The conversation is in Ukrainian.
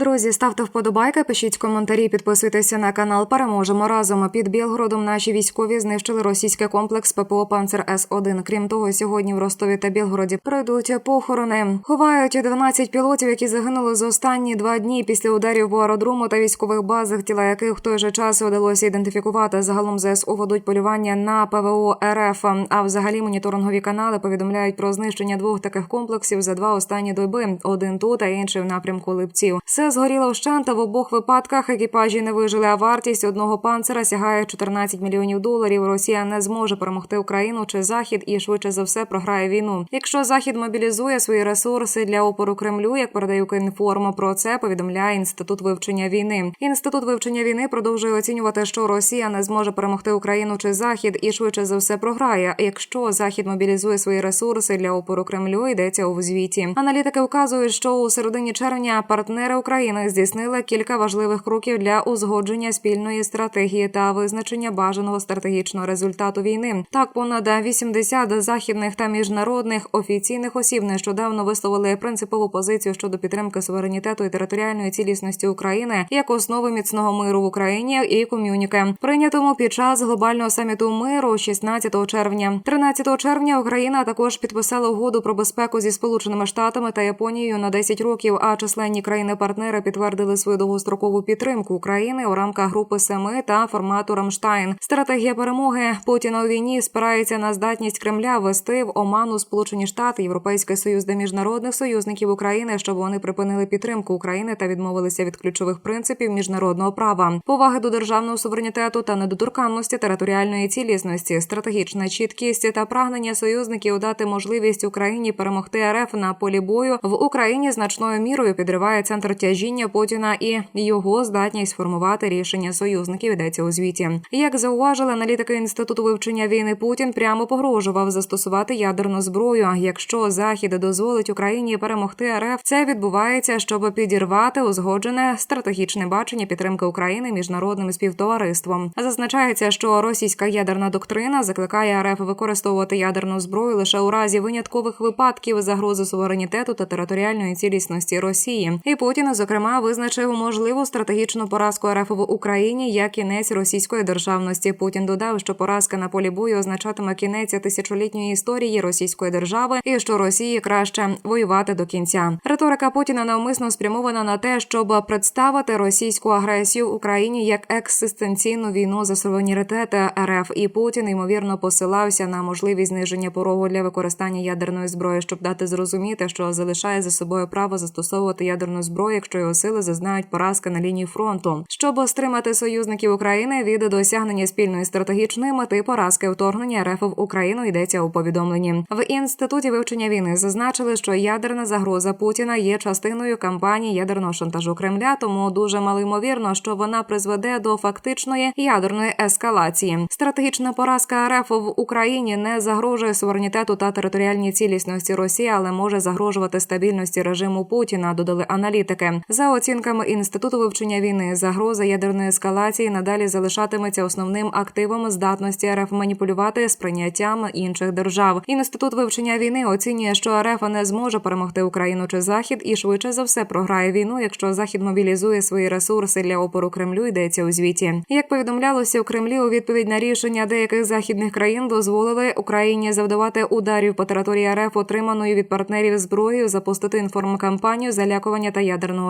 Друзі, ставте вподобайки, пишіть коментарі, підписуйтеся на канал. Переможемо разом. Під Білгородом наші військові знищили російський комплекс ППО Панцер С 1 Крім того, сьогодні в Ростові та Білгороді пройдуть похорони. Ховають 12 пілотів, які загинули за останні два дні після ударів по аеродрому та військових базах, тіла яких в той же час вдалося ідентифікувати. Загалом ЗСУ ведуть полювання на ПВО РФ. А взагалі моніторингові канали повідомляють про знищення двох таких комплексів за два останні доби: один тут, а інший в напрямку Липців. Все згоріло вщент, а в обох випадках екіпажі не вижили. А вартість одного панцера сягає 14 мільйонів доларів. Росія не зможе перемогти Україну чи Захід і швидше за все програє війну. Якщо Захід мобілізує свої ресурси для опору Кремлю, як передає Укрінформ, про це повідомляє інститут вивчення війни. Інститут вивчення війни продовжує оцінювати, що Росія не зможе перемогти Україну чи Захід і швидше за все програє. Якщо Захід мобілізує свої ресурси для опору Кремлю, йдеться у звіті. Аналітики вказують, що у середині червня партнери України здійснили кілька важливих кроків для узгодження спільної стратегії та визначення бажаного стратегічного результату війни. Так, понад 80 західних та міжнародних офіційних осіб нещодавно висловили принципову позицію щодо підтримки суверенітету і територіальної цілісності України як основи міцного миру в Україні і ком'юніке, прийнятому під час глобального саміту миру 16 червня. 13 червня Україна також підписала угоду про безпеку зі Сполученими Штатами та Японією на 10 років. А численні країни-партнери підтвердили свою довгострокову підтримку України у рамках групи семи та формату Рамштайн. Стратегія перемоги Путіна у війні спирається на здатність Кремля вести в оману Сполучені Штати, Європейський Союз та міжнародних союзників України, щоб вони припинили підтримку України та відмовилися від ключових принципів міжнародного права, поваги до державного суверенітету та недоторканності територіальної цілісності, стратегічна чіткість та прагнення союзників дати можливість Україні перемогти РФ на полі бою в Україні значною мірою підриває центр тяжіння Путіна і його здатність формувати рішення союзників. Йдеться у звіті. Як зауважили аналітики інституту вивчення війни, Путін прямо погрожував застосувати ядерну зброю. Якщо Захід дозволить Україні перемогти РФ, це відбувається, щоб підірвати узгоджене стратегічне бачення підтримки України міжнародним співтовариством. Зазначається, що російська ядерна доктрина закликає РФ використовувати ядерну зброю лише у разі виняткових випадків загрози суверенітету та територіальної цілісності Росії. І Путін, зокрема, визначив можливу стратегічну поразку РФ в Україні як кінець російської державності. Путін додав, що поразка на полі бою означатиме кінець тисячолітньої історії російської держави, і що Росії краще воювати до кінця. Риторика Путіна навмисно спрямована на те, щоб представити російську агресію в Україні як екзистенційну війну за суверенітет РФ. І Путін ймовірно посилався на можливість зниження порогу для використання ядерної зброї, щоб дати зрозуміти, що залишає за собою право застосовувати ядерну зброю, якщо його сили зазнають поразки на лінії фронту, щоб стримати союзників України від досягнення спільної стратегічної мети поразки вторгнення РФ в Україну йдеться у повідомленні. В інституті вивчення війни зазначили, що ядерна загроза Путіна є частиною кампанії ядерного шантажу Кремля, тому дуже малоймовірно, що вона призведе до фактичної ядерної ескалації. Стратегічна поразка РФ в Україні не загрожує суверенітету та територіальній цілісності Росії, але може загрожувати стабільності режиму Путіна. Додали аналітики. За оцінками інституту вивчення війни, загроза ядерної ескалації надалі залишатиметься основним активом здатності РФ маніпулювати сприйняттям інших держав. Інститут вивчення війни оцінює, що РФ не зможе перемогти Україну чи Захід, і швидше за все програє війну, якщо Захід мобілізує свої ресурси для опору Кремлю. Йдеться у звіті. Як повідомлялося у Кремлі, у відповідь на рішення деяких західних країн дозволили Україні завдавати ударів по території РФ, отриманої від партнерів зброєю, запустити інформкампанію залякування та ядерного